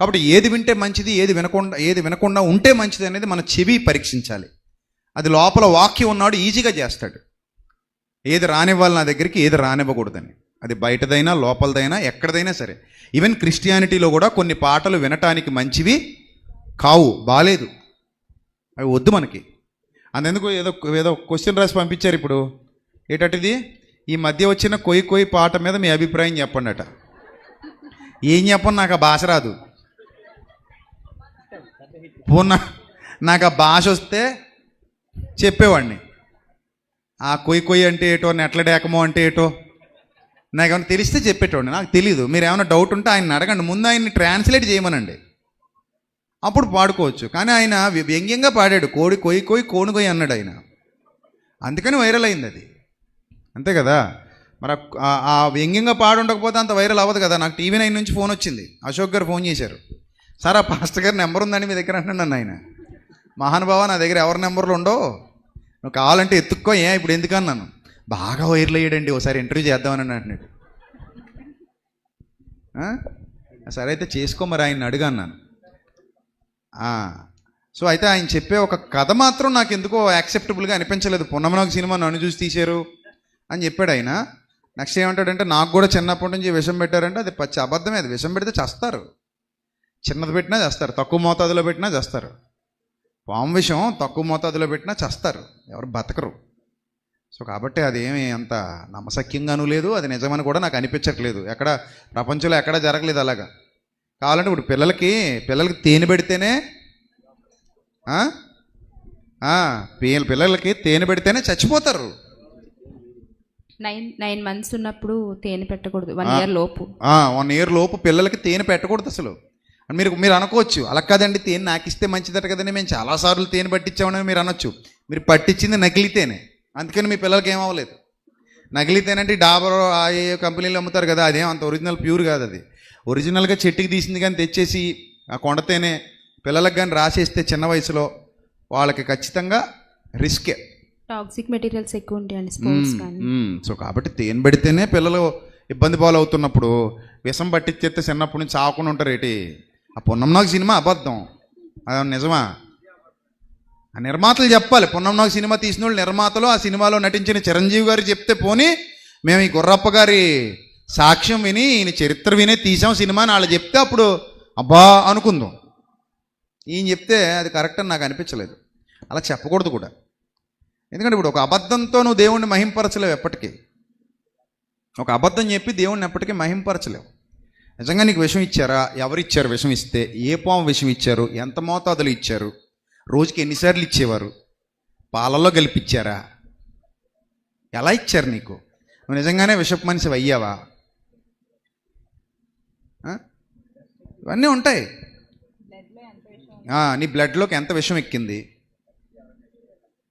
కాబట్టి ఏది వింటే మంచిది ఏది వినకుండా ఏది వినకుండా ఉంటే మంచిది అనేది మన చెవి పరీక్షించాలి. అది లోపల వాక్యం ఉన్నాడు ఈజీగా చేస్తాడు. ఏది రానివ్వాలి నా దగ్గరికి ఏది రానివ్వకూడదని. అది బయటదైనా లోపలదైనా ఎక్కడదైనా సరే. ఈవెన్ క్రిస్టియానిటీలో కూడా కొన్ని పాటలు వినటానికి మంచివి కావు బాలేదు. అవి వద్దు మనకి. అందుకు ఏదో ఏదో క్వశ్చన్ రాసి పంపించారు ఇప్పుడు. ఏటటిది? ఈ మధ్య వచ్చిన కొయ్యి కొయ్యి పాట మీద మీ అభిప్రాయం చెప్పండి అట ఏం చెప్పను నాకు ఆ భాష రాదు. పూర్ణ నాకు ఆ భాష వస్తే చెప్పేవాడిని. ఆ కొయ్యి కొయ్యి అంటే ఏటో నెట్ల డేకమో అంటే ఏటో నాకు ఏమైనా తెలిస్తే చెప్పేటోడిని. నాకు తెలియదు మీరు ఏమైనా డౌట్ ఉంటే ఆయన అడగండి. ముందు ఆయన్ని ట్రాన్స్లేట్ చేయమనండి. అప్పుడు పాడుకోవచ్చు. కానీ ఆయన వ్య- వ్యంగ్యంగా పాడాడు. కోడి కొయ్యి కొయ్యి కోడి కొయ్యి అన్నాడు ఆయన. అందుకని వైరల్ అయింది అది. అంతే కదా? మరి ఆ- ఆ వ్యంగ్యంగా పాడు ఉండకపోతే అంత వైరల్ అవ్వదు కదా? నాకు టీవీ నైన్ నుంచి ఫోన్ వచ్చింది. అశోక్ గారు ఫోన్ చేశారు. సార్ ఆ పాస్టర్ గారి నెంబర్ ఉందని మీ దగ్గర అంటున్నాను ఆయన. మహానుభావ నా దగ్గర ఎవరి నెంబర్లు ఉండో? నువ్వు కావాలంటే ఎత్తుక్కో ఏ ఇప్పుడు ఎందుకు అన్నాను. బాగా వైర్లు అయ్యాడండి ఒకసారి ఇంటర్వ్యూ చేద్దామని అంటున్నాడు. సరే అయితే చేసుకో మరి ఆయన అడుగు అన్నాను. సో అయితే ఆయన చెప్పే ఒక కథ మాత్రం నాకు ఎందుకో యాక్సెప్టబుల్గా అనిపించలేదు. పున్నమనొక సినిమా నన్ను చూసి తీశారు అని చెప్పాడు ఆయన. నెక్స్ట్ ఏమంటాడంటే నాకు కూడా చిన్నప్పటి నుంచి విషం పెట్టారంటే అది పచ్చి అబద్ధమే అది విషం పెడితే చేస్తారు. చిన్నది పెట్టినా చేస్తారు తక్కువ మోతాదులో పెట్టినా చేస్తారు. పాము విషం తక్కువ మోతాదులో పెట్టినా చేస్తారు ఎవరు బతకరు. సో కాబట్టి అదేమి అంత నమ్మశక్యంగానూ లేదు అది నిజమని కూడా నాకు అనిపించట్లేదు. ఎక్కడ ప్రపంచంలో ఎక్కడ జరగలేదు అలాగా. కావాలంటే ఇప్పుడు పిల్లలకి పిల్లలకి తేనె పెడితేనే పిల్లలకి తేనె పెడితేనే చచ్చిపోతారు. నైన్ నైన్ మంత్స్ ఉన్నప్పుడు తేనె పెట్టకూడదు వన్. ఇయర్ లోపు. వన్ ఇయర్ లోపు పిల్లలకి తేనె పెట్టకూడదు అసలు. మీరు మీరు అనుకోవచ్చు అలా కాదండి తేనె నాకు ఇస్తే మంచిదట కదండి మేము చాలాసార్లు తేనె పట్టించామని మీరు అనొచ్చు. మీరు పట్టించింది నకిలీ తేనె అందుకని మీ పిల్లలకి ఏం అవ్వలేదు. నకిలీ తేనె అంటే డాబర్ ఆ ఏ కంపెనీలు అమ్ముతారు కదా అదేం అంత ఒరిజినల్ ప్యూర్ కాదు అది. ఒరిజినల్గా చెట్టుకి తీసింది కానీ తెచ్చేసి ఆ కొండ తేనె పిల్లలకు కానీ రాసేస్తే చిన్న వయసులో వాళ్ళకి ఖచ్చితంగా రిస్కే. టాక్సిక్ మెటీరియల్స్ ఎక్కువ ఉంటాయండి సో కాబట్టి తేనె పెడితేనే పిల్లలు ఇబ్బంది పాలవుతున్నప్పుడు విషం పట్టించేస్తే చిన్నప్పటి నుంచి ఆకుండా ఉంటారు ఏంటి? ఆ పొన్నంనాగు సినిమా అబద్ధం. అది నిజమా? ఆ నిర్మాతలు చెప్పాలి. పొన్నంనాగు సినిమా తీసిన వాళ్ళు నిర్మాతలు ఆ సినిమాలో నటించిన చిరంజీవి గారు చెప్తే పోని మేము ఈ గుర్రప్ప గారి సాక్ష్యం విని ఈయన చరిత్ర వినే తీసాం సినిమా అని వాళ్ళు చెప్తే అప్పుడు అబ్బా అనుకుందాం. ఈయన చెప్తే అది కరెక్ట్ అని నాకు అనిపించలేదు. అలా చెప్పకూడదు కూడా. ఎందుకంటే ఇప్పుడు ఒక అబద్ధంతో నువ్వు దేవుణ్ణి మహింపరచలేవు ఎప్పటికీ. ఒక అబద్ధం చెప్పి దేవుణ్ణి ఎప్పటికీ మహింపరచలేవు. నిజంగా నీకు విషం ఇచ్చారా? ఎవరిచ్చారు విషం ఇస్తే? ఏ పాము విషం ఇచ్చారు? ఎంత మోతాదులు ఇచ్చారు? రోజుకి ఎన్నిసార్లు ఇచ్చేవారు? పాలల్లో గెలిపించారా ఎలా ఇచ్చారు నీకు? నువ్వు నిజంగానే విషపు మనిషి అయ్యావా? ఇవన్నీ ఉంటాయి. నీ బ్లడ్లోకి ఎంత విషం ఎక్కింది?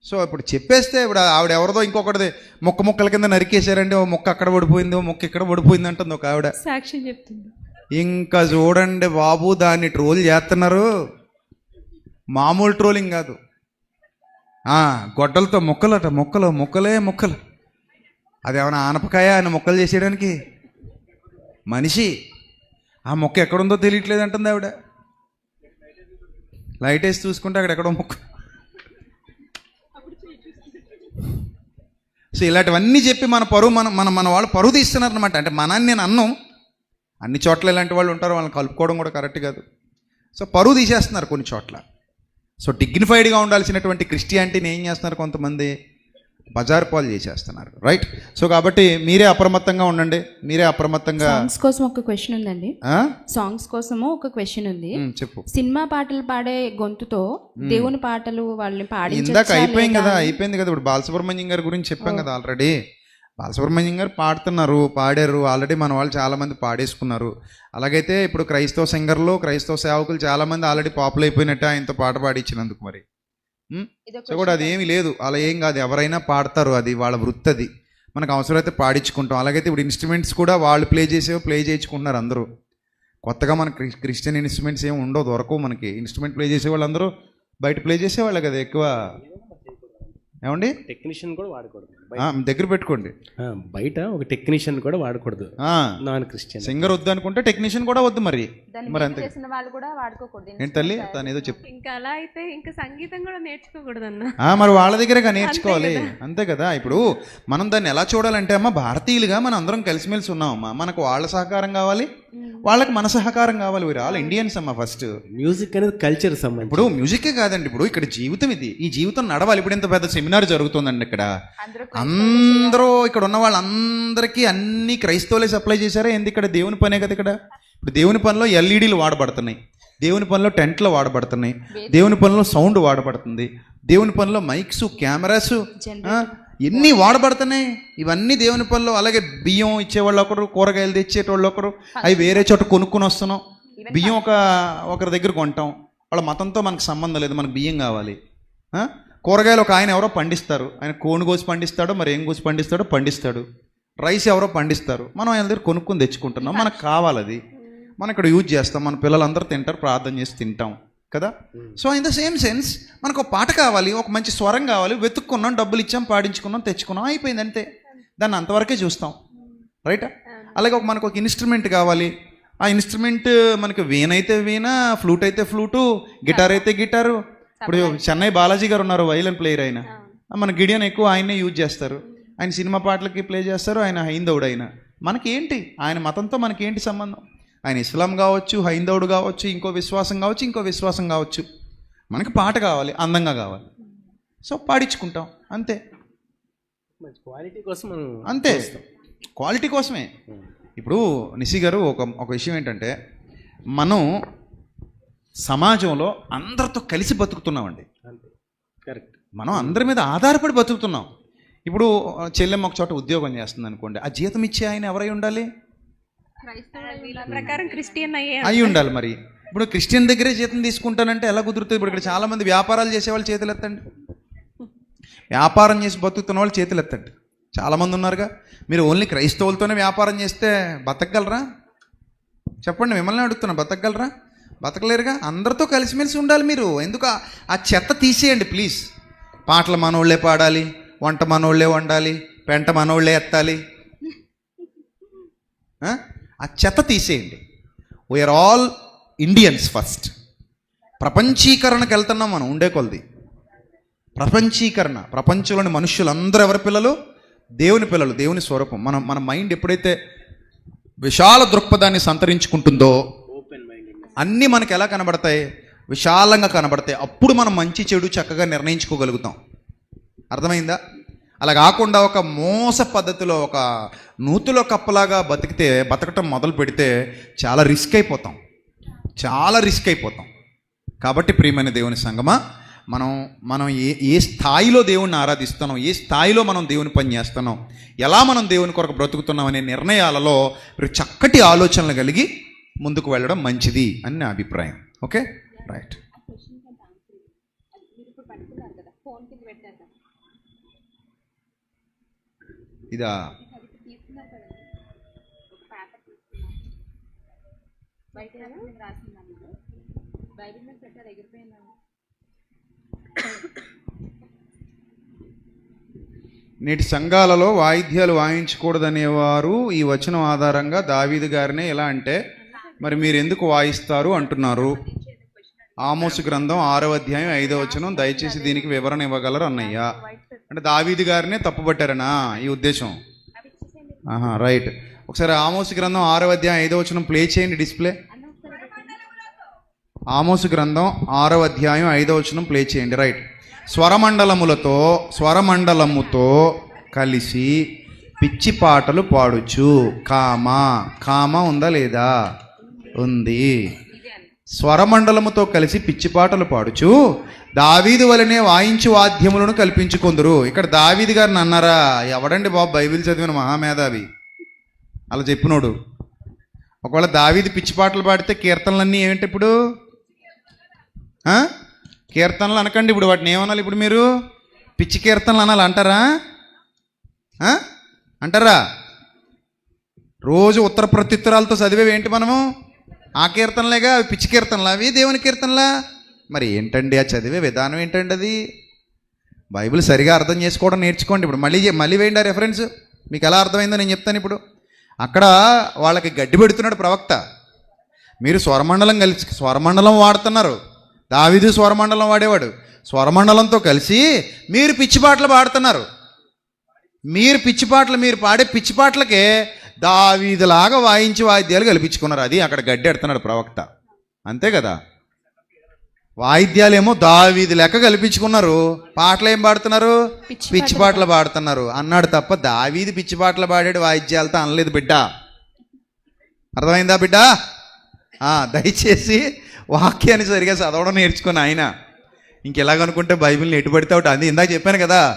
సో ఇప్పుడు చెప్పేస్తే ఇప్పుడు ఆవిడ ఎవరిదో ఇంకొకటిది ముక్క ముక్కల కింద నరికేశారండి ఓ ముక్క అక్కడ పడిపోయింది ఓ ముక్క ఇక్కడ పడిపోయింది అంటుంది ఒక ఆవిడ. సాక్ష్యం చెప్తుంది. ఇంకా చూడండి బాబు దాన్ని ట్రోల్ చేస్తున్నారు. మామూలు ట్రోలింగ్ కాదు. ఆ, గొడ్డలతో ముక్కలట ముక్కలు ముక్కలే ముక్కలు. అది ఏమైనా ఆనపకాయ ఆయన ముక్కలు చేసేయడానికి? మనిషి. ఆ మొక్క ఎక్కడుందో తెలియట్లేదు అంటుంది ఆవిడ. లైట్ వేసి చూసుకుంటే అక్కడ ఎక్కడో మొక్క సో ఇలాంటివన్నీ చెప్పి మన పరువు మన మన మన వాళ్ళు పరువు తీస్తున్నారు అనమాట అంటే మనని నేను అన్నం. అన్ని చోట్ల ఇలాంటి వాళ్ళు ఉంటారు వాళ్ళని కలుపుకోవడం కూడా కరెక్ట్ కాదు. సో పరువు తీసేస్తున్నారు కొన్ని చోట్ల. సో డిగ్నిఫైడ్గా ఉండాల్సినటువంటి క్రిస్టియానిటీని ఏం చేస్తున్నారు కొంతమంది? బజార్ పాలు చేసేస్తున్నారు రైట్ సో కాబట్టి మీరే అప్రమత్తంగా ఉండండి మీరే అప్రమత్తంగా సాంగ్స్ కోసం ఒక క్వశ్చన్ ఉందండి. ఆ? సాంగ్స్ కోసము ఒక క్వశ్చన్ ఉంది. చెప్పు. సినిమా పాటలు పాడే గొంతుతో దేవుని పాటలు వాళ్ళని ఇందాక పాడించొచ్చా అయిపోయింది కదా? అయిపోయింది కదా ఇప్పుడు బాలసుబ్రహ్మణ్యం గారి గురించి చెప్పాం కదా ఆల్రెడీ బాలసుబ్రహ్మణ్యం గారు పాడుతున్నారు పాడారు. ఆల్రెడీ మన వాళ్ళు చాలా మంది పాడేసుకున్నారు. అలాగైతే ఇప్పుడు క్రైస్తవ సింగర్లు క్రైస్తవ సేవకులు చాలా మంది ఆల్రెడీ పాపులర్ అయిపోయినట్టు ఆయనతో పాట పాడించినందుకు మరి? ఇదొక సో కూడా అది ఏమీ లేదు. అలా ఏం కాదు. ఎవరైనా పాడతారు అది వాళ్ళ వృత్తి అది మనకు అవసరమైతే పాడించుకుంటాం. అలాగైతే ఇప్పుడు ఇన్స్ట్రుమెంట్స్ కూడా వాళ్ళు ప్లే చేసేవి ప్లే చేయించుకుంటున్నారు అందరూ. కొత్తగా మన క్రి- క్రిస్టియన్ ఇన్స్ట్రుమెంట్స్ ఏమి ఉండవు దొరకవు మనకి. ఇన్స్ట్రుమెంట్ ప్లే చేసే వాళ్ళందరూ బయట ప్లే చేసేవాళ్ళే కదా ఎక్కువ. ఏమండి? టెక్నీషియన్ కూడా వాడకూడదు. దగ్గర పెట్టుకోండి. ఆ, బయట ఒక టెక్నీషియన్ కూడా వాడకూడదు. ఆ, నాన్ క్రిస్టియన్ సింగర్ వద్దు అనుకుంటే టెక్నీషియన్ కూడా వద్దు మరి. దాన్ని మరి అంతే. చేసిన వాళ్ళు కూడా వాడుకోకూడదు. ఏంటి తల్లి? తను ఏదో చెప్పు. ఇంకా అలా అయితే ఇంకా సంగీతం కూడా నేర్చుకోకూడదు అన్న ఆ, మరి వాళ్ళ దగ్గరగా నేర్చుకోవాలి. అంతే కదా. ఇప్పుడు మనం దాన్ని ఎలా చూడాలంటే అమ్మ భారతీయులుగా మనం అందరం కలిసిమెలిసి ఉన్నామమ్మా మనకు వాళ్ళ సహకారం కావాలి. వాళ్ళకి మన సహకారం కావాలి. వీరు ఆల్ ఇండియన్స్ అమ్మా ఫస్ట్ మ్యూజిక్ అనేది కల్చర్ సంబంధించి ఇప్పుడు మ్యూజికే కాదండి. ఇప్పుడు ఇక్కడ జీవితం ఇది. ఈ జీవితం నడవాలి. ఇప్పుడు ఇంత పెద్ద సెమినార్ జరుగుతుందండి ఇక్కడ. అందరూ ఇక్కడ ఉన్న వాళ్ళందరికీ అన్ని క్రైస్తవులే సప్లై చేశారా? ఏంది ఇక్కడ దేవుని పనే కదా ఇక్కడ? ఇప్పుడు దేవుని పనిలో ఎల్ఈడీలు వాడబడుతున్నాయి. దేవుని పనిలో టెంట్లు వాడబడుతున్నాయి. దేవుని పనిలో సౌండ్ వాడబడుతుంది. దేవుని పనిలో మైక్స్ కెమెరాస్ ఎన్ని వాడబడుతున్నాయి? ఇవన్నీ దేవుని పనిలో అలాగే బియ్యం ఇచ్చేవాళ్ళు ఒకరు కూరగాయలు తెచ్చేటోళ్ళు ఒకరు అవి వేరే చోట కొనుక్కొని వస్తున్నాం. బియ్యం ఒక ఒకరి దగ్గర కొంటాం. వాళ్ళ మతంతో మనకు సంబంధం లేదు. మనకు బియ్యం కావాలి? కూరగాయలు ఒక ఆయన ఎవరో పండిస్తారు. ఆయన కోను కోసి పండిస్తాడో మరి ఏం కోసి పండిస్తాడో పండిస్తాడు. రైస్ ఎవరో పండిస్తారు. మనం ఆయన దగ్గర కొనుక్కొని తెచ్చుకుంటున్నాం. మనకు కావాలి అది మనం ఇక్కడ యూజ్ చేస్తాం. మన పిల్లలందరూ తింటారు ప్రార్థన చేసి తింటాం. కదా? So in the same sense మనకు ఒక పాట కావాలి ఒక మంచి స్వరం కావాలి. వెతుక్కున్నాం డబ్బులు ఇచ్చాం పాడించుకున్నాం తెచ్చుకున్నాం అయిపోయింది అంతే. దాన్ని అంతవరకే చూస్తాం. రైట్? అలాగే ఒక మనకు ఒక ఇన్స్ట్రుమెంట్ కావాలి. ఆ ఇన్స్ట్రుమెంట్ మనకి వీణ అయితే వీణ ఫ్లూట్ అయితే ఫ్లూటు గిటార్ అయితే గిటారు. ఇప్పుడు చెన్నై బాలాజీ గారు ఉన్నారు వైలన్ ప్లేయర్ ఆయన. మన గిడియన్ ఎక్కువ ఆయన్నే యూజ్ చేస్తారు. ఆయన సినిమా పాటలకి ప్లే చేస్తారు ఆయన హైందవుడు ఆయన. మనకి ఏంటి ఆయన మతంతో మనకి ఏంటి సంబంధం? ఆయన ఇస్లాం కావచ్చు హైందవుడు కావచ్చు ఇంకో విశ్వాసం కావచ్చు ఇంకో విశ్వాసం కావచ్చు. మనకి పాట కావాలి అందంగా కావాలి. సో పాడించుకుంటాం అంతే. మంచి క్వాలిటీ కోసం అంతే. క్వాలిటీ కోసమే. ఇప్పుడు నిసి గారు ఒక ఒక విషయం ఏంటంటే మనం సమాజంలో అందరితో కలిసి బతుకుతున్నామండి. కరెక్ట్. మనం అందరి మీద ఆధారపడి బతుకుతున్నాం. ఇప్పుడు చెల్లెమ్మ ఒక చోట ఉద్యోగం చేస్తుంది అనుకోండి ఆ జీతం ఇచ్చే ఆయన ఎవరై ఉండాలి? ప్రకారం క్రిస్టియన్ అయ్యే అయి ఉండాలి మరి. ఇప్పుడు క్రిస్టియన్ దగ్గరే జీతం తీసుకుంటానంటే ఎలా కుదురుతుంది? ఇప్పుడు ఇక్కడ చాలా మంది వ్యాపారాలు చేసేవాళ్ళు చేతులు ఎత్తండి వ్యాపారం చేసి బతుకుతున్న వాళ్ళు చేతులు ఎత్తండి చాలామంది ఉన్నారుగా. మీరు ఓన్లీ క్రైస్తవులతోనే వ్యాపారం చేస్తే బతకగలరా? చెప్పండి మిమ్మల్ని అడుగుతున్నా బతకగలరా? బతకలేరుగా? అందరితో కలిసిమెలిసి ఉండాలి మీరు. ఎందుకు? ఆ- చెత్త తీసేయండి ప్లీజ్. పాటలు మనోళ్ళే పాడాలి వంట మనోళ్ళే వండాలి పెంట మనోళ్ళే ఎత్తాలి. ఆ? చెత్త తీసేయండి. We are all Indians first ప్రపంచీకరణకు వెళ్తున్నాం మనం ఉండే కొలది. ప్రపంచీకరణ ప్రపంచంలోని మనుషులందరూ ఎవరి పిల్లలు? దేవుని పిల్లలు దేవుని స్వరూపం. మనం మన మైండ్ ఎప్పుడైతే విశాల దృక్పథాన్ని సంతరించుకుంటుందో అన్నీ మనకు ఎలా కనబడతాయి? విశాలంగా కనబడతాయి. అప్పుడు మనం మంచి చెడు చక్కగా నిర్ణయించుకోగలుగుతాం. అర్థమైందా? అలా కాకుండా ఒక మోస పద్ధతిలో ఒక నూతులో కప్పలాగా బతికితే బతకటం మొదలు పెడితే చాలా రిస్క్ అయిపోతాం. చాలా రిస్క్ అయిపోతాం. కాబట్టి ప్రియమైన దేవుని సంగమా మనం మనం ఏ ఏ స్థాయిలో దేవుణ్ణి ఆరాధిస్తున్నాం? ఏ స్థాయిలో మనం దేవుని పని చేస్తున్నాం? ఎలా మనం దేవుని కొరకు బ్రతుకుతున్నాం అనే నిర్ణయాలలో మీరు చక్కటి ఆలోచనలు కలిగి ముందుకు వెళ్ళడం మంచిది అని నా అభిప్రాయం. ఓకే? రైట్. ఇదా? నేటి సంఘాలలో వాయిద్యాలు వాయించకూడదనేవారు ఈ వచనం ఆధారంగా దావీదు గారినే ఎలా అంటే మరి మీరు ఎందుకు వాయిస్తారు అంటున్నారు? ఆమోసు గ్రంథం ఆరో అధ్యాయం ఐదో వచనం దయచేసి దీనికి వివరణ ఇవ్వగలరు అన్నయ్య? అంటే దావీది గారినే తప్పుపట్టారనా ఈ ఉద్దేశం? ఆహా రైట్. ఒకసారి ఆమోసు గ్రంథం ఆరో అధ్యాయం ఐదో వచనం ప్లే చేయండి డిస్ప్లే. ఆమోసు గ్రంథం ఆరో అధ్యాయం ఐదో వచనం ప్లే చేయండి రైట్. స్వరమండలములతో స్వరమండలముతో కలిసి పిచ్చి పాటలు పాడుచు. కామ కామ ఉందా లేదా? ఉంది. స్వరమండలముతో కలిసి పిచ్చి పాటలు పాడుచు. దావీదు వలనే వాయించు వాద్యములను కల్పించుకుందరు. ఇక్కడ దావీదు గారిని అన్నారా? ఎవడండి బాబు బైబిల్ చదివిన మహామేధావి? అలా చెప్పినోడు. ఒకవేళ దావీది పిచ్చి పాటలు పాడితే కీర్తనలన్నీ ఏమిటి ఇప్పుడు? కీర్తనలు అనకండి ఇప్పుడు వాటిని. ఏమనాలి ఇప్పుడు మీరు? పిచ్చి కీర్తనలు అనాలి అంటారా? అంటారా? రోజు ఉత్తర ప్రత్యుత్తరాలతో చదివేవి ఏంటి మనము? ఆ కీర్తనలేగా? అవి పిచ్చి కీర్తనలు? అవి దేవుని కీర్తనలా? మరి ఏంటండి ఆ చదివే విధానం ఏంటండి అది బైబిల్ సరిగా అర్థం చేసుకోవడం నేర్చుకోండి ఇప్పుడు. మళ్ళీ మళ్ళీ వేయండి ఆ రెఫరెన్స్ మీకు ఎలా అర్థమైందో నేను చెప్తాను ఇప్పుడు. అక్కడ వాళ్ళకి గడ్డి పెడుతున్నాడు ప్రవక్త. మీరు స్వరమండలం కలిసి స్వరమండలం వాడుతున్నారు. దావిదు స్వరమండలం వాడేవాడు. స్వరమండలంతో కలిసి మీరు పిచ్చి పాటలు పాడుతున్నారు. మీరు పిచ్చి పాటలు మీరు పాడే పిచ్చి పాటలకే దావీదులాగా వాయించి వాయిద్యాలు కల్పించుకున్నారు అది అక్కడ గడ్డి ఎడుతున్నాడు ప్రవక్త. అంతే కదా? వాయిద్యాలేమో దావీది లెక్క కల్పించుకున్నారు పాటలు ఏం పాడుతున్నారు? పిచ్చి పాటలు పాడుతున్నారు. అన్నాడు తప్ప దావీది పిచ్చి పాటలు పాడాడు వాయిద్యాలతో అనలేదు బిడ్డ. అర్థమైందా బిడ్డ? ఆ, దయచేసి వాక్యాన్ని సరిగా చదవడం నేర్చుకుని ఆయన. ఇంకెలాగనుకుంటే బైబిల్ని ఎటు పడితే ఒకటి అంది ఇందాక చెప్పాను కదా.